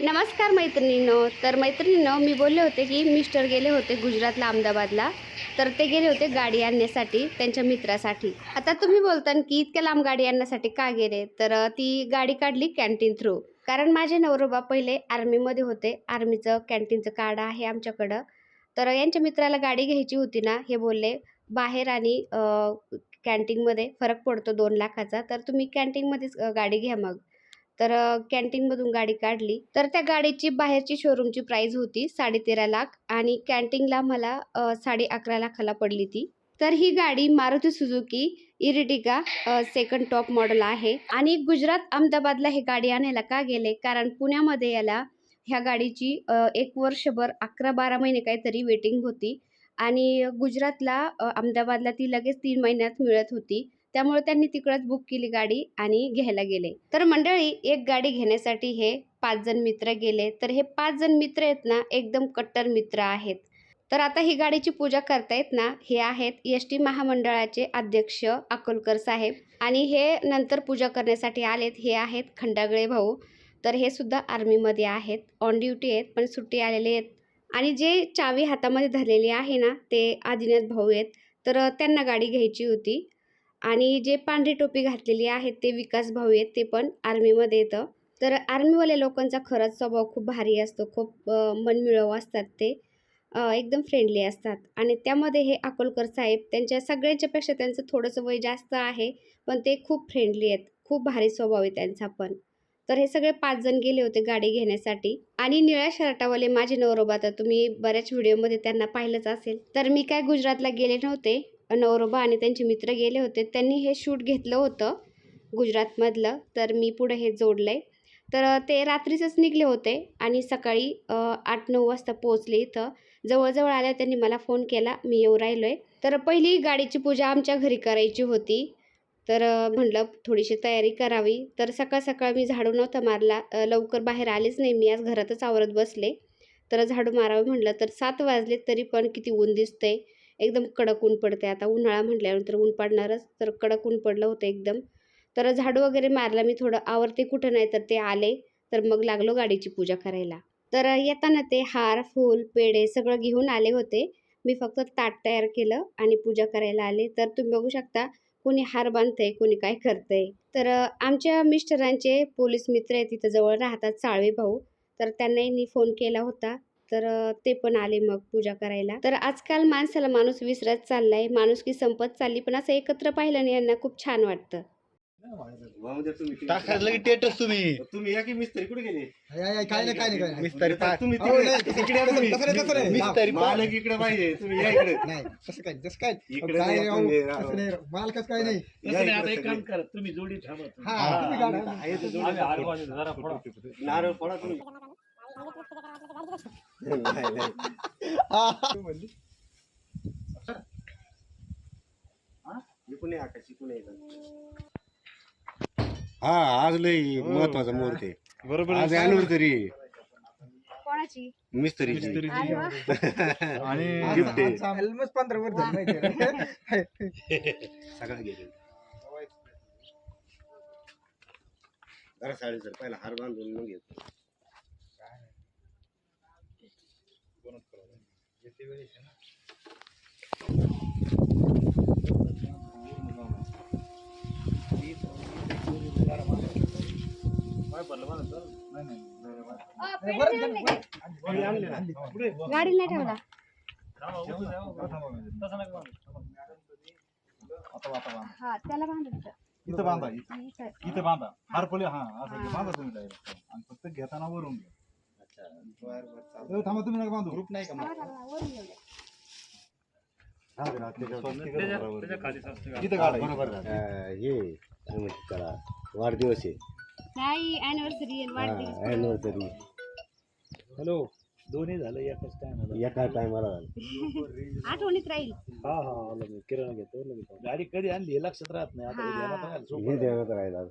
नमस्कार मैत्रिणींनो. तर मैत्रिणींनो मी बोलले होते की मिस्टर गेले होते गुजरातला अहमदाबादला. तर ते गेले होते गाडी आणण्यासाठी त्यांच्या मित्रासाठी. आता तुम्ही बोलता की इतक्या लांब गाडी आणण्यासाठी का गेले? तर ती गाडी काढली कॅन्टीन थ्रू कारण माझे नवरोबा पहिले आर्मीमध्ये होते. आर्मीचं कॅन्टीनचं कार्ड आहे आमच्याकडं. तर यांच्या मित्राला गाडी घ्यायची होती ना हे बोलले बाहेर आणि कॅन्टीनमध्ये फरक पडतो दोन लाखाचा. तर तुम्ही कॅन्टीनमध्येच गाडी घ्या मग. तर कॅन्टीनमधून गाडी काढली. तर त्या गाडीची बाहेरची शोरूमची प्राईज होती साडेतेरा लाख आणि कॅन्टीनला मला साडे अकरा लाखाला पडली ती. तर ही गाडी Maruti Suzuki Ertiga second top model आहे. आणि गुजरात अहमदाबादला हे गाडी आणायला का गेले? कारण पुण्यामध्ये याला ह्या गाडीची एक वर्षभर अकरा बारा महिने काहीतरी वेटिंग होती. आणि गुजरातला अहमदाबादला ती लगेच तीन महिन्यात मिळत होती. त्यामुळे त्यांनी तिकडंच बुक केली गाडी आणि घ्यायला गेले. तर मंडळी एक गाडी घेण्यासाठी हे पाच जण मित्र गेले. तर हे पाच जण मित्र आहेत ना एकदम कट्टर मित्र आहेत. तर आता ही गाडीची पूजा करतायत ना हे आहेत एस टी महामंडळाचे अध्यक्ष अकोलकर साहेब. आणि हे नंतर पूजा करण्यासाठी आलेत. हे आहेत खंडागळे भाऊ. तर हे सुद्धा आर्मीमध्ये आहेत. ऑन ड्युटी आहेत पण सुट्टी आलेले आहेत. आणि जे चावी हातामध्ये धरलेली आहे ना ते आदिनाथ भाऊ आहेत. तर त्यांना गाडी घ्यायची होती. आणि जे पांढरी टोपी घातलेली आहे ते विकास भाऊ आहेत ते पण आर्मीमध्ये येतं. तर आर्मीवाल्या लोकांचा खरंच स्वभाव खूप भारी असतो खूप मनमिळव असतात ते. एकदम फ्रेंडली असतात. आणि त्यामध्ये हे अकोलकर साहेब त्यांच्या सगळ्यांच्यापेक्षा त्यांचं थोडंसं वय जास्त आहे पण ते खूप फ्रेंडली आहेत. खूप भारी स्वभाव आहे त्यांचा पण. तर हे सगळे पाच जण गेले होते गाडी घेण्यासाठी. आणि निळ्या शर्टावाले माझे नवरोबा तर तुम्ही बऱ्याच व्हिडिओमध्ये त्यांना पाहिलंच असेल. तर मी काय गुजरातला गेले नव्हते. नवरोबा आणि त्यांचे मित्र गेले होते. त्यांनी हे शूट घेतलं होतं गुजरातमधलं. तर मी पुढे हे जोडलं आहे तर ते रात्रीचंच निघले होते आणि सकाळी आठ नऊ वाजता पोहोचले इथं. जवळजवळ आल्या त्यांनी मला फोन केला. मी येऊ राहिलो आहे तर पहिली गाडीची पूजा आमच्या घरी करायची होती. तर म्हटलं थोडीशी तयारी करावी. तर सकाळ सकाळ मी झाडू नव्हता मारला. लवकर बाहेर आलेच नाही. मी आज घरातच आवरत बसले. तर झाडू मारावं म्हटलं. तर सात वाजले तरी पण किती ऊन दिसतंय. एकदम कडक ऊन पडते आता उन्हाळा म्हटल्यानंतर ऊन पडणारच तर कडक ऊन पडलं होतं एकदम. तर झाडू वगैरे मारला मी थोडं आवरते कुठं नाही तर ते आले तर मग लागलो गाडीची पूजा करायला. तर येताना ते हार फूल पेढे सगळं घेऊन आले होते. मी फक्त ताट तयार केलं आणि पूजा करायला आले. तर तुम्ही बघू शकता कोणी हार बांधतंय कोणी काय करतंय. तर आमच्या मिस्टरांचे पोलीस मित्र आहेत तिथं जवळ राहतात साळवे भाऊ. तर त्यांनाही मी फोन केला होता. तर ते पण आले मग पूजा करायला. तर आजकाल माणसाला माणूस विसरत चाललाय माणूस की संपत चालली पण असं एकत्र पाहिलं ना यांना खूप छान वाटतं. टेटस तुम्ही तुम्ही. या की मिस्त्री कुठे गेले? काय नाही काय नाही मिस्तारी तुम्ही. मिस्तारी मालक इकडे पाहिजे तुम्ही या इकडे. नाही काय काय. इकडे काय नाही एक काम. करा तुम्ही जोडी थांबा. हा. नारळ फोडा तुम्ही. आकाश. हा आज लय महत्त्वाचा मुहूर्त आहे बरोबर आज अॅनिव्हर्सरी कोणाची मिस्त्रीची अरे वा. आणि गिफ्ट आहे. ऑलमोस्ट पंधरा वर्ष झाली माहिती आहे. सगळं गेले जरा साडी सर पहिला हार बांधून मग येतो गाडी नाही ठेवला हा त्याला इथं बांधा इथं. इथं बांधा. हारपले हा असं बांधा तुम्ही डायरेक्ट आणि फक्त घेताना वरून घ्या. ए, थांबा तुम्ही नका बांधू. ग्रुप नाही का बरोबर हे त्याला वाढदिवस आहे. नाही अॅनिव्हर्सरी वाढदिवस. अॅनिव्हर्सरी हॅलो दोन्ही झालं एकाच टायमाला एका टायमाला आठवणीत राहील. हा हा आलो मी किराणा घेतो लगेच. गाडी कधी आणली हे लक्षात राहत नाही. आता हा. राहिलं. हे सोपं देण्यात राहिला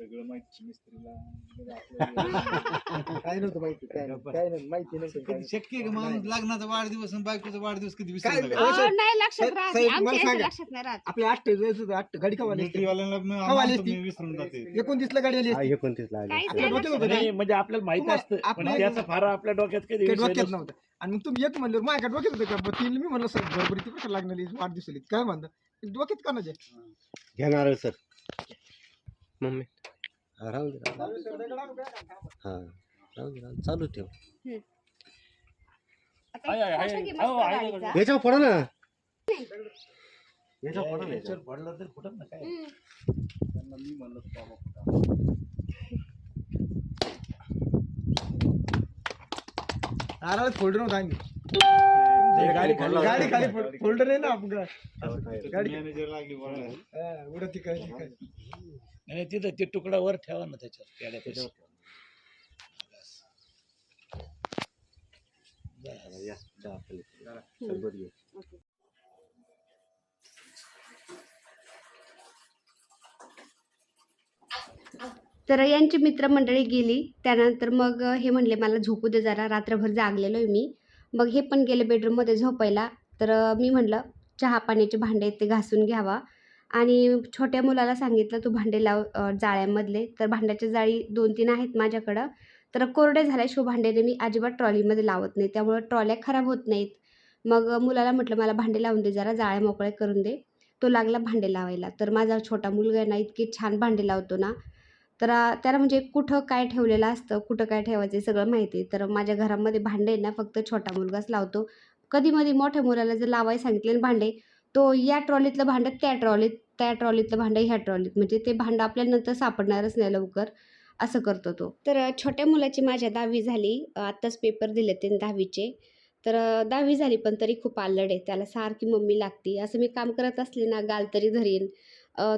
सगळं माहिती मिस्त्रीला. म्हणजे काय नव्हतं माहिती काय नव्हतं काय नव्हतं माहिती नव्हतं काय कधी नव्हतं. शक्य आहे का? माणूस लग्नाचा वाढदिवस आणि बायकोचा वाढदिवस कधी काय विसरला का? अहो, साहेब, नाही लक्षात साहेब, राहत. साहेब, आमच्या मला याचं सांगा. लक्षात नाही राहत. आपल्या आठ आठ गाडी का वाली असते? मिलिटरीवाल्यांना मी- का वाली आम्हाला असती? मी विसरून जाते. एकोणतीसला गाडी आली असती. एकोणतीस लागले काहीच आपल्या नाही डोक्यात लक्षात होतं? नाही. म्हणजे आपल्याला माहीत तुम्हाला- असतं. पण आपल्या- त्याचा फार आपल्या डोक्यात कधी काही विषय डोक्यात नसतो. नव्हतं. आणि मग तुम्ही एक म्हणलं माझ्या डोक्यात होतं का? मी म्हणलं सर बरोबर ती कसं लागणार वाढदिवसाली? काय म्हणता डोक्यात का नाही घेणार सर. मम्मी हा, राहू दे राहू दे. हा राहू दे राहू दे. चालू ठेव आता आहे, आहे, आहे. फोटो घे हो, मस्त आहे, गाडीचा. याच्यावर पडा ना याच्यावर पडा ना याच्यावर पडलं तर फुटत ना काय हम्म. त्यांना मी म्हणलं होतं, बाबा. नारळ फोल्डर नव्हता आम्ही गाडी खाली- गाडी खाली फोल्डर आहे ना आपण गाडी मॅनेजर लागली बोलायला. हा, उडत ती नाही तिथं ते तुकडा वर ठेवा ना त्याच्यावर पेड्यापाशी. तर यांची मित्रमंडळी गेली त्यानंतर मग हे म्हणले मला झोपू दे जरा रात्रभर जागलेलो आहे मी. मग हे पण गेले बेडरूममध्ये झोपायला. तर मी म्हटलं चहा पाण्याचे भांडे आहेत ते घासून घ्यावा. आणि छोट्या मुलाला सांगितलं तू भांडे लाव जाळ्यामधले. तर भांड्याच्या जाळी दोन तीन आहेत माझ्याकडं. तर कोरडे झाल्याशिवाय भांड्याने मी अजिबात ट्रॉलीमध्ये लावत नाही. त्यामुळं ट्रॉल्या खराब होत नाहीत. मग मुलाला म्हटलं मला भांडे लावून दे जरा जाळ्या मोकळ्या करून दे. तो लागला भांडे लावायला. तर माझा छोटा मुलगा आहे ना इतके छान भांडे लावतो ना. तर त्याला म्हणजे कुठं काय ठेवलेलं असतं कुठं काय ठेवायचं सगळं माहिती आहे. तर माझ्या घरामध्ये भांडे आहे ना फक्त छोटा मुलगाच लावतो. कधी मधी मोठ्या मुलाला जर लावायला सांगितले ना भांडे तो या ट्रॉलीतलं भांडं त्या ट्रॉलीत त्या ट्रॉलीतलं भांडं ह्या ट्रॉलीत. म्हणजे ते भांडं आपल्याला नंतर सापडणारच नाही लवकर असं करतो तो. तर छोट्या मुलाची माझ्या दहावी झाली. आत्ताच पेपर दिले ते दहावीचे. तर दहावी झाली पण तरी खूप आल्लड आहे. त्याला सारखी मम्मी लागती. असं मी काम करत असले ना गाल तरी धरीन.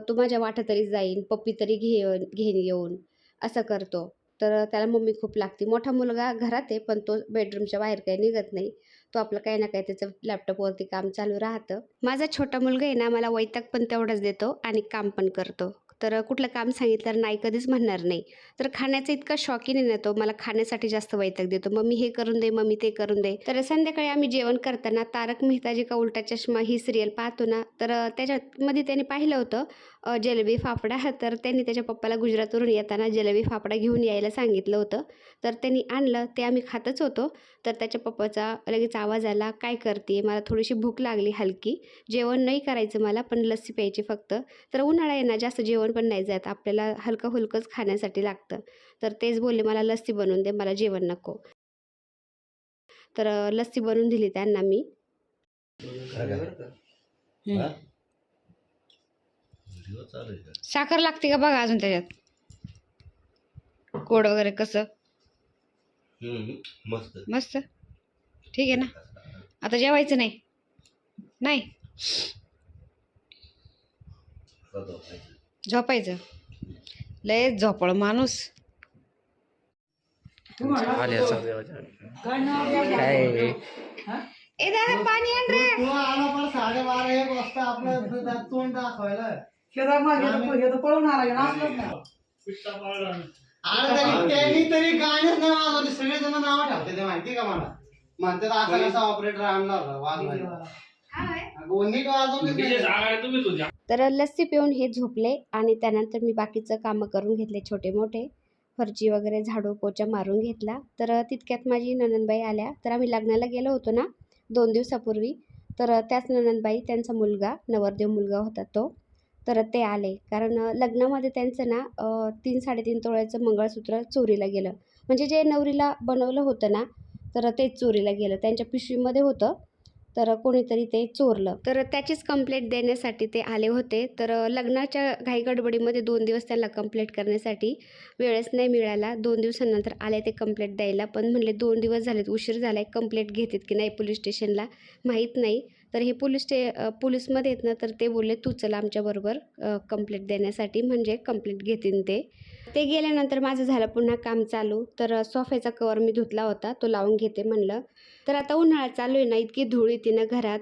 तो माझ्या वाटा तरी जाईन. पप्पी तरी घेऊन घेऊन येऊन असं करतो. तर त्याला मम्मी खूप लागते. मोठा मुलगा घरात आहे पण तो बेडरूमच्या बाहेर काही निघत नाही. तो आपलं काही ना काही त्याचं लॅपटॉपवरती काम चालू राहतं. माझा छोटा मुलगा आहे ना मला वैताग पण तेवढाच देतो आणि काम पण करतो. तर कुठलं काम सांगितलं नाही कधीच म्हणणार नाही. तर खाण्याचा इतका शौकीन आहे ना तो मला खाण्यासाठी जास्त वैताग देतो. मम्मी हे करून दे मम्मी ते करून दे. तर संध्याकाळी आम्ही जेवण करताना तारक मेहताजी का उलटा चष्मा ही सिरियल पाहतो ना तर त्याच्यामध्ये त्याने पाहिलं होतं जलेबी फाफडा तर त्यांनी त्याच्या पप्पाला गुजरातवरून येताना जलेबी फाफडा घेऊन यायला सांगितलं होतं. तर त्यांनी आणलं ते आम्ही खातच होतो. तर त्याच्या पप्पाचा लगेच आवाज आला काय करते मला थोडीशी भूक लागली हलकी. जेवण नाही करायचं मला पण लस्सी प्यायची फक्त. तर उन्हाळा ना जास्त जेवण पण नाही जात. आपल्याला हलकं हुलकंच खाण्यासाठी लागतं. तर तेच बोलले मला लस्सी बनवून दे मला जेवण नको. तर लस्सी बनवून दिली त्यांना मी हा? व्हिडिओ चालू आहे का? साखर लागते का बघा अजून त्याच्यात. गोड वगैरे कसं? हम्म, मस्त. मस्त. ठीक आहे ना? आता जेवायचं नाही. नाही. झोपायचं. लय झोपळ माणूस. ए दादा पाणी आण रे. तो आला पण साडेबारा एक वाजता आपलं दुधात तोंड दाखवायला. अरे तरी त्यांनी तरी गाणेच नाही वाजवले. सगळेजण नाव ठेवते ते माहिती का मला? म्हणतात असा कसा ऑपरेटर आणला होता वाजवायला. अगं, नीट वाजवले नाही. तर? लस्सी पिऊन हे झोपले आणि त्यानंतर मी बाकीचं कामं करून घेतले छोटे मोठे फरची वगैरे झाडू पोचा मारून घेतला. तर तितक्यात माझी ननंदबाई आल्या. तर आम्ही लग्नाला गेलो होतो ना दोन दिवसापूर्वी. तर त्याच ननंदबाई त्यांचा मुलगा नवरदेव मुलगा होता तो. तर ते आले. कारण लग्नामध्ये त्यांचं ना तीन साडेतीन तोळ्याचं मंगळसूत्र चोरीला गेलं. म्हणजे जे नवरीला बनवलं होतं ना तर तेच चोरीला गेलं. त्यांच्या पिशवीमध्ये होतं तर कोणीतरी ते चोरलं. तर त्याचीच कंप्लेंट देण्यासाठी ते आले होते. तर लग्नाच्या घाईगडबडीमध्ये दोन दिवस त्यांना कंप्लेंट करण्यासाठी वेळच नाही मिळाला. दोन दिवसानंतर आले ते कंप्लेंट द्यायला. पण म्हणले दोन दिवस झालेत उशीर झाला आहे कंप्लेंट घेतात की नाही पोलीस स्टेशनला? माहीत नाही. तर हे पोलीस स्टे पोलीसमध्ये आहेत ना तर ते बोलले तू चला आमच्याबरोबर कंप्लेंट देण्यासाठी म्हणजे कंप्लेंट घेतील ते. ते गेल्यानंतर माझं झालं पुन्हा काम चालू. तर सोफ्याचा कवर मी धुतला होता तो लावून घेते म्हणलं. तर आता उन्हाळा चालू आहे ना इतकी धूळ येते ना घरात.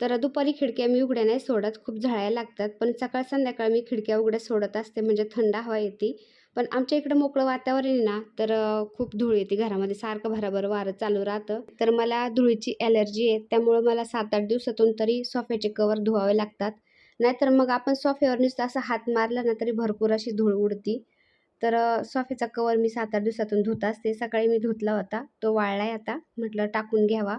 तर दुपारी खिडक्या मी उघड्या नाही सोडत खूप झळायला लागतात. पण सकाळ संध्याकाळ मी खिडक्या उघड्या सोडत असते म्हणजे थंड हवा येते. पण आमच्या इकडं मोकळं वातावरण आहे ना तर खूप धूळ येते घरामध्ये. सारखं भराभर वारं चालू राहतं. तर मला धुळीची ॲलर्जी आहे त्यामुळं मला सात आठ दिवसातून तरी सोफ्याचे कवर धुवावे लागतात. नाहीतर मग आपण सोफ्यावर नुसतं असं हात मारला ना तरी भरपूर अशी धूळ उडती. तर सोफ्याचा कवर मी सात आठ दिवसातून धुत असते. सकाळी मी धुतला होता तो वाळला आहे आता. म्हटलं टाकून घ्यावा.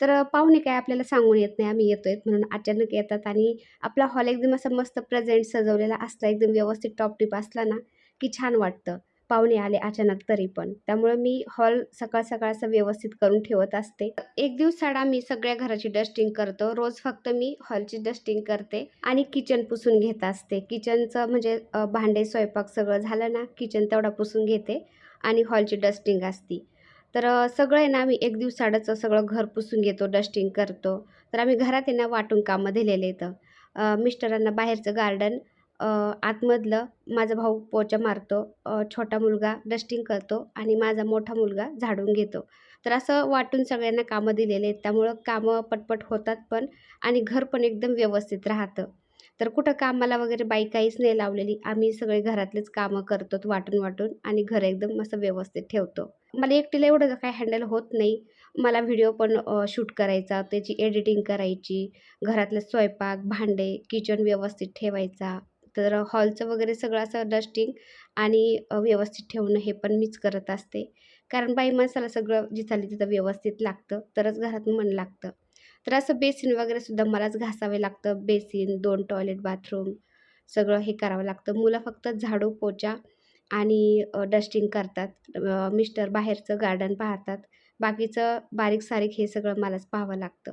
तर पाहुणे काय आपल्याला सांगून येत नाही आम्ही येतोय म्हणून अचानक येतात आणि आपला हॉल एकदम असा मस्त प्रेझेंट सजवलेला असला एकदम व्यवस्थित टॉपटिप असला ना की छान वाटतं. पाहुणे आले अचानक तरी पण. त्यामुळं मी हॉल सकाळ सकाळ असं व्यवस्थित करून ठेवत असते. एक दिवसाडा मी सगळ्या घराची डस्टिंग करतो. रोज फक्त मी हॉलची डस्टिंग करते आणि किचन पुसून घेत असते. किचनचं म्हणजे भांडे स्वयंपाक सगळं झालं ना किचन तेवढा पुसून घेते आणि हॉलची डस्टिंग असती. तर सगळं आहे ना आम्ही एक दिवसाडच सगळं घर पुसून घेतो डस्टिंग करतो. तर आम्ही घरात आहे ना वाटून कामं दिलेले आहेत. मिस्टरांना बाहेरचं गार्डन आतमधलं माझा भाऊ पोचा मारतो छोटा मुलगा डस्टिंग करतो आणि माझा मोठा मुलगा झाडून घेतो. तर असं वाटून सगळ्यांना कामं दिलेले आहेत. त्यामुळं कामं पटपट होतात पण आणि घर पण एकदम व्यवस्थित राहतं. तर कुठं कामाला वगैरे बाई काहीच नाही लावलेली. आम्ही सगळे घरातलेच कामं करतो वाटून वाटून आणि घर एकदम असं व्यवस्थित ठेवतो. मला एकटीला एवढं काय हँडल होत नाही. मला व्हिडिओ पण शूट करायचा त्याची एडिटिंग करायची घरातलं स्वयंपाक भांडे किचन व्यवस्थित ठेवायचा. तर हॉलचं वगैरे सगळं असं डस्टिंग आणि व्यवस्थित ठेवणं हे पण मीच करत असते. कारण बाई माणसाला सगळं जिथं तिथं व्यवस्थित लागतं तरच घरात मन लागतं. तर असं बेसिन वगैरे सुद्धा मलाच घासावे लागतं. बेसिन दोन टॉयलेट बाथरूम सगळं हे करावं लागतं. मुलं फक्त झाडू पोचा आणि डस्टिंग करतात. मिस्टर बाहेरचं गार्डन पाहतात. बाकीचं बारीक सारीक हे सगळं मलाच पाहावं लागतं.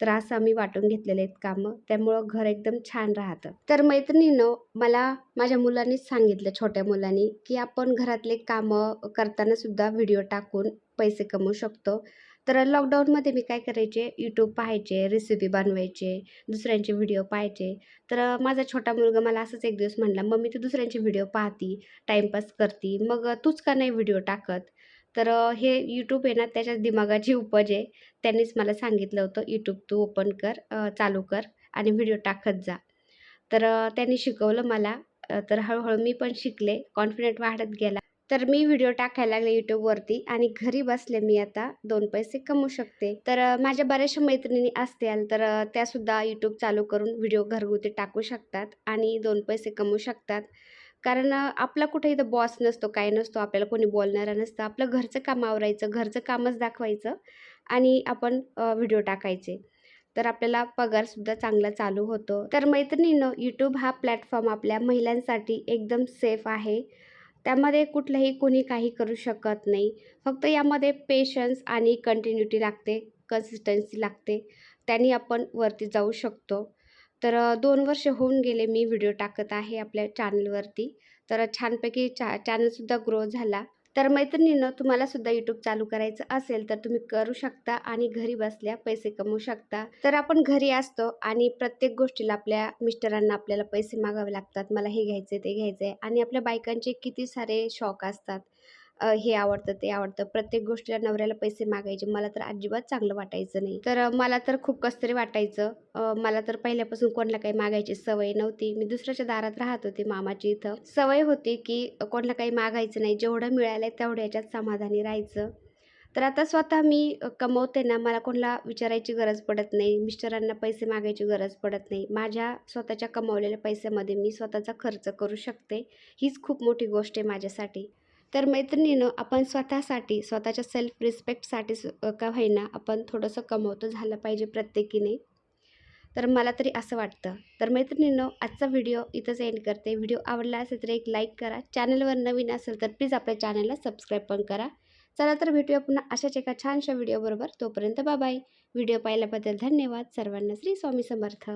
तर असं आम्ही वाटून घेतलेले आहेत कामं. त्यामुळं घर एकदम छान राहतं. तर मैत्रिणीनं मला माझ्या मुलांनीच सांगितलं छोट्या मुलांनी की आपण घरातले कामं करतानासुद्धा व्हिडिओ टाकून पैसे कमवू शकतो. तर लॉकडाऊनमध्ये मी काय करायचे? यूट्यूब पाहायचे रेसिपी बनवायचे दुसऱ्यांचे व्हिडिओ पाहायचे. तर माझा छोटा मुलगा मला असंच एक दिवस म्हणला मम्मी तू दुसऱ्यांचे व्हिडिओ पाहती टाईमपास करती मग तूच का नाही व्हिडिओ टाकत? तर हे यूट्यूब आहे ना त्याच्याच दिमागाची उपज आहे. त्यांनीच मला सांगितलं होतं यूट्यूब तू ओपन कर चालू कर आणि व्हिडिओ टाकत जा. तर त्यांनी शिकवलं मला तर हळूहळू मी पण शिकले कॉन्फिडेंट वाढत गेला. तर मी व्हिडिओ टाकायला लागले यूट्यूबवरती आणि घरी बसले मी आता दोन पैसे कमवू शकते. तर माझ्या बऱ्याचशा मैत्रिणी असतील तर त्यासुद्धा यूट्यूब चालू करून व्हिडिओ घरगुती टाकू शकतात आणि दोन पैसे कमवू शकतात. कारण आपला कुठे इथं बॉस नसतो काय नसतो आपल्याला कोणी बोलणारा नसतं. आपलं घरचं काम आवरायचं घरचं कामच दाखवायचं आणि आपण व्हिडिओ टाकायचे. तर आपल्याला पगारसुद्धा चांगला चालू होतो. तर मैत्रिणीनं यूट्यूब हा प्लॅटफॉर्म आपल्या महिलांसाठी एकदम सेफ आहे. त्यामध्ये कुठलंही कोणी काही करू शकत नाही. फक्त यामध्ये पेशन्स आणि कंटिन्युटी लागते कन्सिस्टन्सी लागते. त्यांनी आपण वरती जाऊ शकतो. तर दोन वर्ष होऊन गेले मी व्हिडिओ टाकत आहे आपल्या चॅनलवरती. तर छानपैकी चा चॅनलसुद्धा ग्रो झाला. तर मैत्रिणीनं तुम्हालासुद्धा यूट्यूब चालू करायचं असेल तर तुम्ही करू शकता आणि घरी बसल्या पैसे कमवू शकता. तर आपण घरी असतो आणि प्रत्येक गोष्टीला आपल्या मिस्टरांना आपल्याला पैसे मागावे लागतात. मला हे घ्यायचं ते घ्यायचं आहे आणि आपल्या बायकांचे किती सारे शौक असतात. हे आवडतं ते आवडतं. प्रत्येक गोष्टीला नवऱ्याला पैसे मागायचे. मला तर अजिबात चांगलं वाटायचं नाही. तर मला तर खूप कसतरी वाटायचं. मला तर पहिल्यापासून कोणाला काही मागायची सवय नव्हती. मी दुसऱ्याच्या दारात राहत होते मामाची इथं. सवय होती की कोणाला काही मागायचं नाही. जेवढं मिळालं आहे तेवढ्या याच्यात समाधानी राहायचं. तर आता स्वतः मी कमवते ना मला कोणाला विचारायची गरज पडत नाही. मिस्टरांना पैसे मागायची गरज पडत नाही. माझ्या स्वतःच्या कमवलेल्या पैशामध्ये मी स्वतःचा खर्च करू शकते. हीच खूप मोठी गोष्ट आहे माझ्यासाठी. तर मैत्रिणीनं आपण स्वतःसाठी स्वतःच्या सेल्फ रिस्पेक्टसाठी सु- का व्हायना आपण थोडंसं कमवतो झालं पाहिजे प्रत्येकीने. तर मला तरी असं वाटतं. तर मैत्रिणीनं आजचा व्हिडिओ इथंच एंड करते. व्हिडिओ आवडला असेल तर एक लाईक करा. चॅनलवर नवीन असेल तर प्लीज आपल्या चॅनलला सबस्क्राईब पण करा. चला तर भेटूया पुन्हा अशाच एका छानशा व्हिडिओबरोबर. तोपर्यंत बाबाई व्हिडिओ पाहिल्याबद्दल धन्यवाद. सर्वांना श्री स्वामी समर्थ.